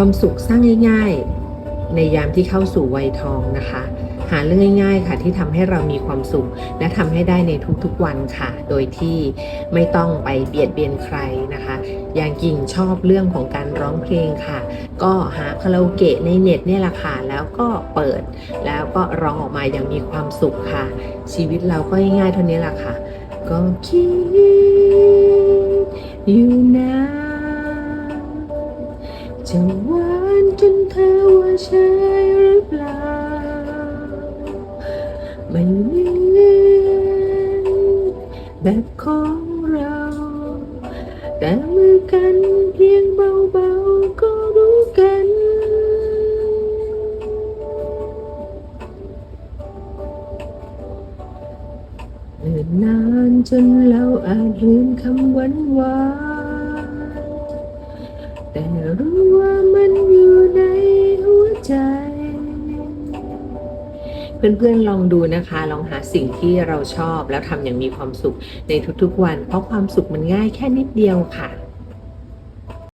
ความสุขสร้างง่ายๆ ในยามที่เข้าสู่วัยทองนะคะ หาเรื่องง่ายๆค่ะที่ทำให้เรามีความสุข และทำให้ได้ในทุกๆวันค่ะ โดยที่ไม่ต้องไปเบียดเบียนใครนะคะ อย่างกิ่งชอบเรื่องของการร้องเพลงค่ะ ก็หาคาราโอเกะในเน็ตเนี่ยแหละค่ะแล้วก็เปิด แล้วก็ร้องออกมาอย่างมีความสุขค่ะ ชีวิตเราก็ง่ายๆเท่านี้แหละค่ะ ก็คิดอยู่นะ จะหวานจนเธอว่าใช่หรือเปล่าไม่เหมือนแบบของเรา แต่มือกันเพียงเบาๆก็รู้กัน เนิ่นนานจนเราอาจลืมคำหวานหวาน แต่รู้ว่ามันอยู่ในหัวใจ เพื่อนๆลองดูนะคะ ลองหาสิ่งที่เราชอบแล้วทำอย่างมีความสุขในทุกๆวัน เพราะความสุขมันง่ายแค่นิดเดียวค่ะ